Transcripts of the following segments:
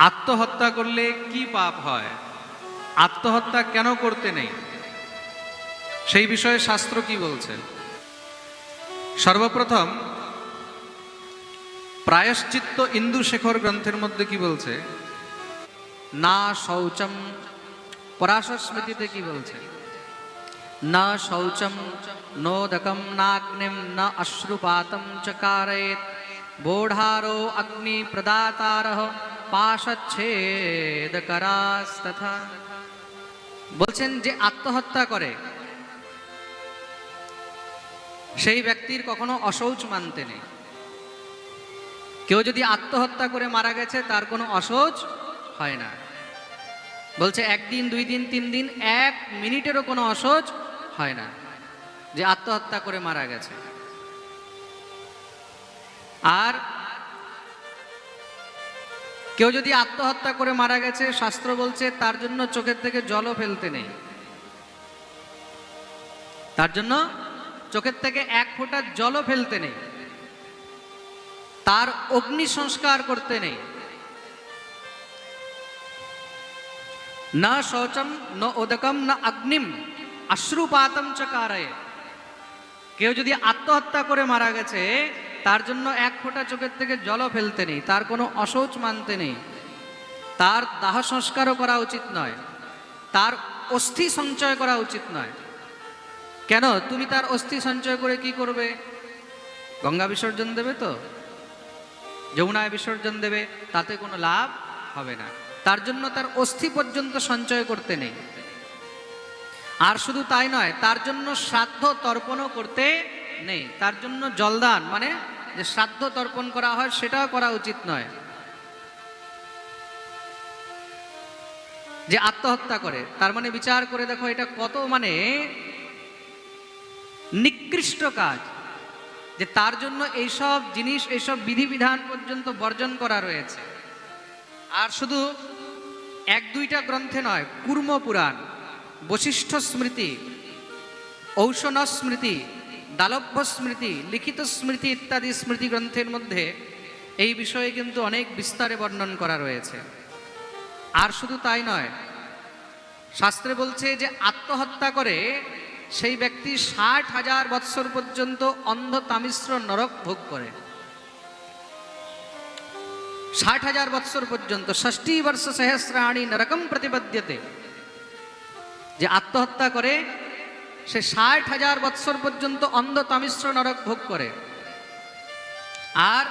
আত্মহত্যা করলে কি পাপ হয়? আত্মহত্যা কেন করতে নেই? সেই বিষয়ে শাস্ত্র কি বলছে? সর্বপ্রথম, প্রায়শ্চিত্ত ইন্দু শেখর গ্রন্থের মধ্যে কি বলছে? না শৌচম পরাশস্মৃতিতে কি বলছে? না শৌচম নোদকম নাগ্নিম না অশ্রুপাতম চ কারয়েত বোঢ়ারো অগ্নি প্রদাতার পাশচ্ছেদ করাস্তথা বলছেন যে আত্মহত্যা করে, সেই ব্যক্তির কখনো অশৌচ মানতে নেই। কেউ যদি আত্মহত্যা করে মারা গেছে, তার কোনো অসহজ হয় না। বলছে, একদিন, দুই দিন, তিন দিন, এক মিনিটেরও কোনো অসহজ হয় না যে আত্মহত্যা করে মারা গেছে। আর কেউ যদি আত্মহত্যা করে মারা গেছে, শাস্ত্র বলছে তার জন্য চোখের থেকে জলও ফেলতে নেই। তার জন্য চোখের থেকে এক ফোঁটা জলও ফেলতে নেই। তার অগ্নি সংস্কার করতে নেই। না শৌচম, ন ওদকম না অগ্নিম অশ্রুপাতম চকারয়ে। কেউ যদি আত্মহত্যা করে মারা গেছে তার জন্য এক ফোঁটা চোখের থেকে জলও ফেলতে নেই, তার কোনো অশৌচ মানতে নেই। তার দাহ সংস্কারও করা উচিত নয়, তার অস্থি সঞ্চয় করা উচিত নয়। কেন? তুমি তার অস্থি সঞ্চয় করে কি করবে? গঙ্গা বিসর্জন দেবে তো? যমুনায় বিসর্জন দেবে, তাতে কোনো লাভ হবে না। তার জন্য তার অস্থি পর্যন্ত সঞ্চয় করতে নেই। আর শুধু তাই নয়, তার জন্য শ্রাদ্ধ তর্পণও করতে নেই। তার জন্য জলদান মানে যে শ্রাদ্ধ তর্পণ করা হয়, সেটাও করা উচিত নয়। যে আত্মহত্যা করে, তার মানে বিচার করে দেখো এটা কত মানে নিকৃষ্ট কাজ। যে তার জন্য এইসব জিনিস, এইসব বিধিবিধান পর্যন্ত বর্জন করা রয়েছে। আর শুধু এক দুইটা গ্রন্থে নয়, কুর্ম পুরাণ, বশিষ্ঠ স্মৃতি ঔষণ স্মৃতি দালভ্য স্মৃতি, লিখিত স্মৃতি ইত্যাদি স্মৃতি গ্রন্থের মধ্যে এই বিষয়ে কিন্তু অনেক বিস্তারে বর্ণন করা রয়েছে। আর শুধু তাই নয়, শাস্ত্রে বলছে যে আত্মহত্যা করে সেই ব্যক্তি ষাট হাজার বৎসর পর্যন্ত অন্ধ তামিশ্র নরক ভোগ করে। ষাট হাজার বৎসর পর্যন্ত ষষ্ঠী বর্ষ সহস্রাণী নরকম প্রতিপদ্যতে যে আত্মহত্যা করে সে ষাট হাজার বৎসর পর্যন্ত অন্ধ তামিশ্র নরক ভোগ করে। আর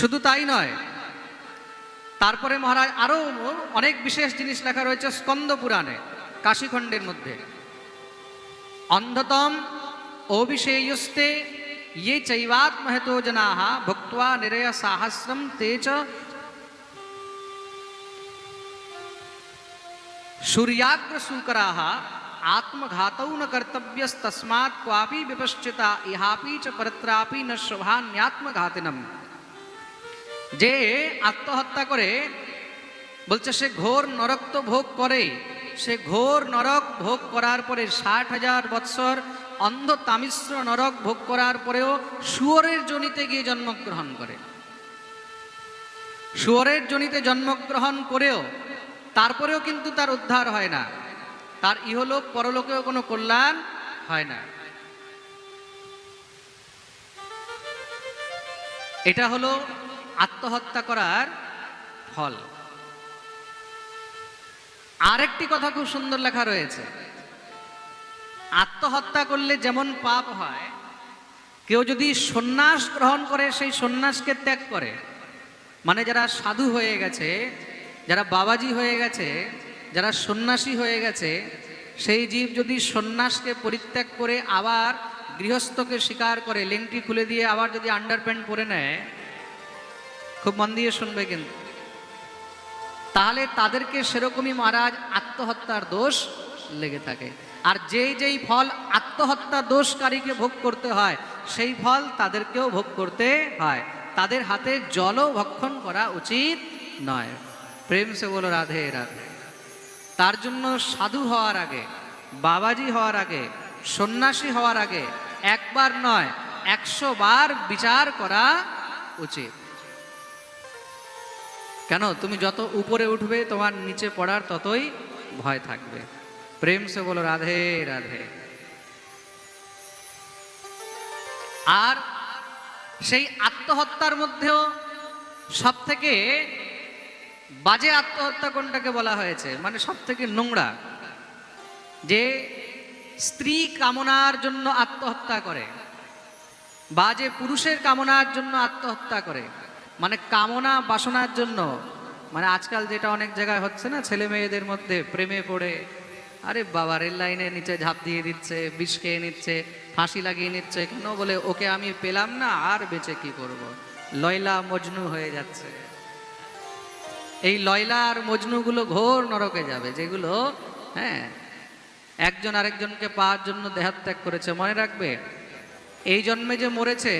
শুধু তাই নয়, তারপরে মহারাজ আরও অনেক বিশেষ জিনিস লেখা রয়েছে স্কন্দ পুরাণে, কাশীখণ্ডের মধ্যে। অন্ধতম অভিষেয়স্তে ইয়ে চৈবাত্মহেতো জনাহা ভক্তা নিরয় সাহস্রম তে চ सूर्याग्र सूकराः आत्मघातौ न कर्तव्यस्तस्मात् क्वापि विपश्चिता इहापि च परत्रापि न শোভান্যাত্মঘাতিনম যে আত্মহত্যা করে বলছে সে ঘোর নরক তো ভোগ করে সে ঘোর নরক ভোগ করার পরে ষাট হাজার বৎসর অন্ধ তামিশ্র নরক ভোগ করার পরেও শুয়োরের জনিতে গিয়ে জন্মগ্রহণ করে শুয়োরের জনিতে জন্মগ্রহণ করেও তারপরেও কিন্তু তার উদ্ধার হয় না। তার ইহলোক, পরলোকেও কোনো কল্যাণ হয় না। এটা হলো আত্মহত্যা করার ফল। আরেকটি কথা খুব সুন্দর লেখা রয়েছে। আত্মহত্যা করলে যেমন পাপ হয়, কেউ যদি সন্ন্যাস গ্রহণ করে, সেই সন্ন্যাসকে ত্যাগ করে। মানে যারা সাধু হয়ে গেছে যারা বাবাজি হয়ে গেছে, যারা সন্ন্যাসী হয়ে গেছে, সেই জীব যদি সন্ন্যাসকে পরিত্যাগ করে আবার গৃহস্থকে স্বীকার করে, লেংটি খুলে দিয়ে আবার যদি আন্ডার প্যান্ট পরে নেয়, খুব মন দিয়ে শুনবে কিন্তু। তাহলে তাদেরকে সেরকমই মহারাজ আত্মহত্যার দোষ লেগে থাকে। আর যেই যেই ফল আত্মহত্যা দোষকারীকে ভোগ করতে হয়, সেই ফল তাদেরকেও ভোগ করতে হয়। তাদের হাতে জলও ভক্ষণ করা উচিত নয়। প্রেম সে বলো, রাধে রাধে। তার জন্য সাধু হওয়ার আগে, বাবাজি হওয়ার আগে, সন্ন্যাসী হওয়ার আগে একবার নয়, একশো বার বিচার করা উচিত। কেন? তুমি যত উপরে উঠবে, তোমার নিচে পড়ার ততই ভয় থাকবে। প্রেম সে বলো, রাধে রাধে। আর সেই আত্মহত্যার মধ্যেও সব থেকে বাজে আত্মহত্যা কোনটাকে বলা হয়েছে? মানে সব থেকে নোংরা। যে স্ত্রী কামনার জন্য আত্মহত্যা করে, বা যে পুরুষের কামনার জন্য আত্মহত্যা করে। মানে কামনা বাসনার জন্য। মানে আজকাল যেটা অনেক জায়গায় হচ্ছে না, ছেলে মেয়েদের মধ্যে প্রেমে পড়ে, আরে বাবা রেল লাইনের নিচে ঝাঁপ দিয়ে দিচ্ছে, বিষ খেয়ে নিচ্ছে, ফাঁসি লাগিয়ে নিচ্ছে, কেন বলে, ওকে আমি পেলাম না, আর বেঁচে কি করব। লয়লা মজনু হয়ে যাচ্ছে। এই লয়লা আর মজনুগুলো ঘোর নরকে যাবে, যেগুলো হ্যাঁ একজন আরেকজনকে পাওয়ার জন্য দেহাত্যাগ করেছে, মনে রাখবে? এই জন্মে যে মরেছে,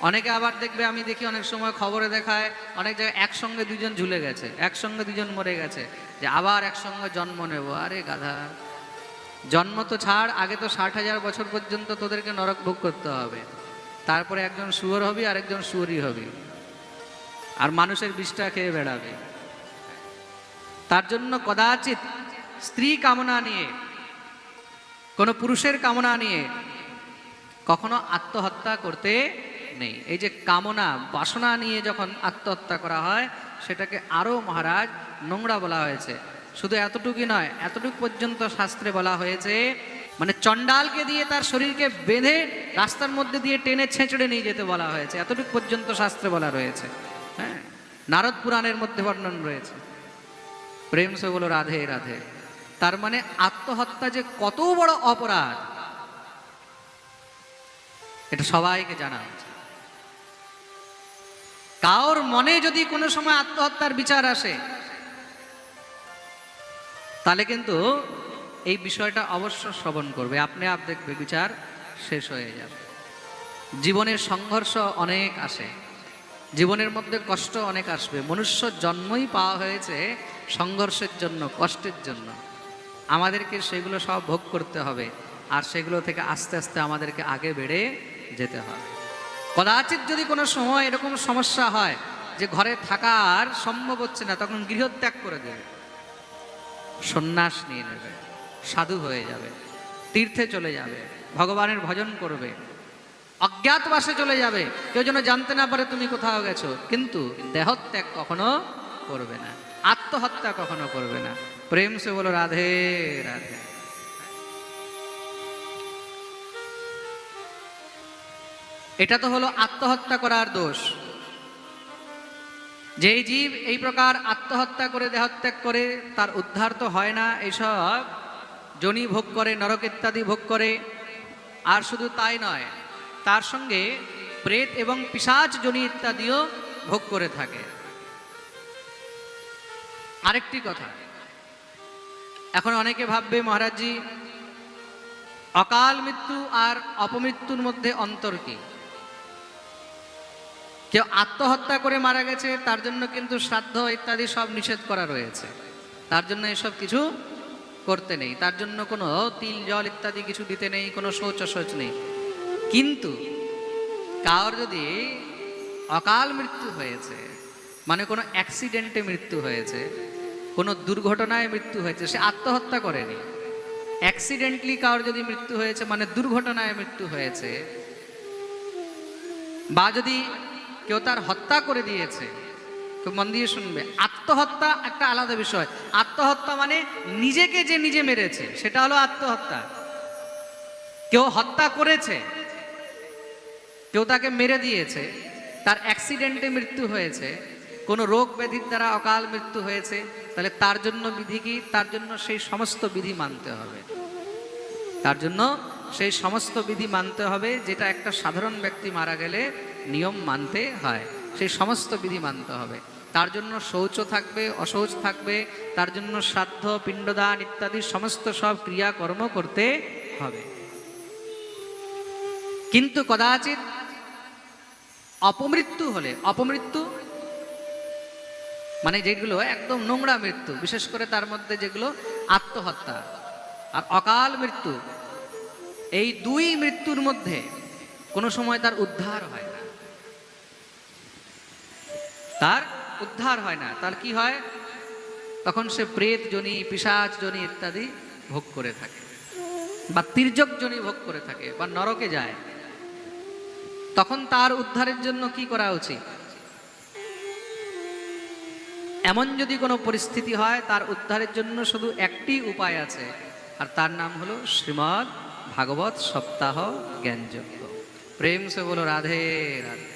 অনেকে আবার দেখবে, আমি দেখি অনেক সময় খবরে দেখায়, অনেক জায়গায় একসঙ্গে দুজন ঝুলে গেছে, একসঙ্গে দুজন মরে গেছে, যে আবার একসঙ্গে জন্ম নেব, আরে গাধা। জন্ম তো ছাড়, আগে তো ষাট হাজার বছর পর্যন্ত তোদেরকে নরক ভোগ করতে হবে। তারপরে একজন শুয়োর হবি আর একজন শুয়োরই হবি। আর মানুষের বিষটা খেয়ে বেড়াবে। তার জন্য কদাচিৎ স্ত্রী কামনা নিয়ে, কোনো পুরুষের কামনা নিয়ে কখনো আত্মহত্যা করতে নেই। এই যে কামনা, বাসনা নিয়ে যখন আত্মহত্যা করা হয়, সেটাকে আরও মহারাজ নোংরা বলা হয়েছে। শুধু এতটুকুই নয়, এতটুকু পর্যন্ত শাস্ত্রে বলা হয়েছে মানে চণ্ডালকে দিয়ে তার শরীরকে বেঁধে রাস্তার মধ্যে দিয়ে টেনে ছেঁচড়ে নিয়ে যেতে বলা হয়েছে। এতটুকু পর্যন্ত শাস্ত্রে বলা রয়েছে। হ্যাঁ নারদ পুরাণের মধ্যে বর্ণন রয়েছে। প্রেম সে বলো রাধে রাধে। তার মানে আত্মহত্যা যে কত বড় অপরাধ, এটা সবাইকে জানা উচিত। কার মনে যদি কোনো সময় আত্মহত্যার বিচার আসে, তাহলে কিন্তু এই বিষয়টা অবশ্য শ্রবণ করবে। আপনি আপ দেখবে বিচার শেষ হয়ে যাবে। জীবনের সংঘর্ষ অনেক আসে। জীবনের মধ্যে কষ্ট অনেক আসবে। মনুষ্য জন্মই পাওয়া হয়েছে সংঘর্ষের জন্য, কষ্টের জন্য। আমাদেরকে সেগুলো সব ভোগ করতে হবে আর সেগুলো থেকে আস্তে আস্তে আমাদেরকে আগে বেড়ে যেতে হবে। কদাচিৎ যদি কোনো সময় এরকম সমস্যা হয় যে ঘরে থাকার সম্ভব হচ্ছে না, তখন গৃহত্যাগ করে দেবে। সন্ন্যাস নিয়ে নেবে, সাধু হয়ে যাবে, তীর্থে চলে যাবে, ভগবানের ভজন করবে। অজ্ঞাতবাসে চলে যাবে। কেউ যেন জানতে না পারে তুমি কোথাও গেছো। কিন্তু দেহত্যাগ কখনো করবে না। আত্মহত্যা কখনো করবে না। প্রেম সে বলো, রাধে রাধে। এটা তো হলো আত্মহত্যা করার দোষ। যেই জীব এই প্রকার আত্মহত্যা করে, দেহত্যাগ করে, তার উদ্ধার তো হয় না এইসব। জনি ভোগ করে, নরক ইত্যাদি ভোগ করে। আর শুধু তাই নয় তার সঙ্গে প্রেত এবং পিসাচ জনি ইত্যাদিও ভোগ করে থাকে। আরেকটি কথা। এখন অনেকে ভাববে, মহারাজজি, অকাল মৃত্যু আর অপমৃত্যুর মধ্যে অন্তর কি? কেউ আত্মহত্যা করে মারা গেছে, তার জন্য কিন্তু শ্রাদ্ধ ইত্যাদি সব নিষেধ করা রয়েছে। তার জন্য এসব কিছু করতে নেই। তার জন্য কোনো তিল, জল ইত্যাদি কিছু দিতে নেই, কোনো শৌচ শৌচ নেই। কিন্তু কার যদি অকাল মৃত্যু হয়েছে মানে কোনো অ্যাক্সিডেন্টে মৃত্যু হয়েছে, কোনো দুর্ঘটনায় মৃত্যু হয়েছে, সে আত্মহত্যা করেনি অ্যাক্সিডেন্টলি কার যদি মৃত্যু হয়েছে মানে দুর্ঘটনায় মৃত্যু হয়েছে, বা যদি কেউ তার হত্যা করে দিয়েছে খুব মন দিয়ে শুনবে, আত্মহত্যা একটা আলাদা বিষয়। আত্মহত্যা মানে নিজেকে যে নিজে মেরেছে, সেটা হলো আত্মহত্যা। কেউ হত্যা করেছে কেউ তাকে মেরে দিয়েছে, তার অ্যাক্সিডেন্টে মৃত্যু হয়েছে, কোনো রোগ ব্যাধির দ্বারা অকাল মৃত্যু হয়েছে, তাহলে তার জন্য বিধি কি? তার জন্য সেই সমস্ত বিধি মানতে হবে। তার জন্য সেই সমস্ত বিধি মানতে হবে যেটা একটা সাধারণ ব্যক্তি মারা গেলে নিয়ম মানতে হয়। সেই সমস্ত বিধি মানতে হবে। তার জন্য শৌচ থাকবে, অশৌচ থাকবে, তার জন্য শ্রাদ্ধ, পিণ্ডদান ইত্যাদি সমস্ত সব ক্রিয়াকর্ম করতে হবে। কিন্তু কদাচিৎ অপমৃত্যু হলে, অপমৃত্যু মানে যেগুলো একদম নোংরা মৃত্যু, বিশেষ করে তার মধ্যে যেগুলো আত্মহত্যা আর অকাল মৃত্যু, এই দুই মৃত্যুর মধ্যে কোনো সময় তার উদ্ধার হয় না। তার উদ্ধার হয় না, তার কি হয়? তখন সে প্রেত জনি পিসাচ জনি ইত্যাদি ভোগ করে থাকে বা তির্যক জনি ভোগ করে থাকে বা নরকে যায়। তখন তার উদ্ধারের জন্য কি করা উচিত? এমন যদি কোনো পরিস্থিতি হয়, তার উদ্ধারের জন্য শুধু একটি উপায় আছে, আর তার নাম হলো শ্রীমৎ ভাগবত সপ্তাহ জ্ঞানযজ্ঞ। প্রেম সে বলো, রাধে রাধে।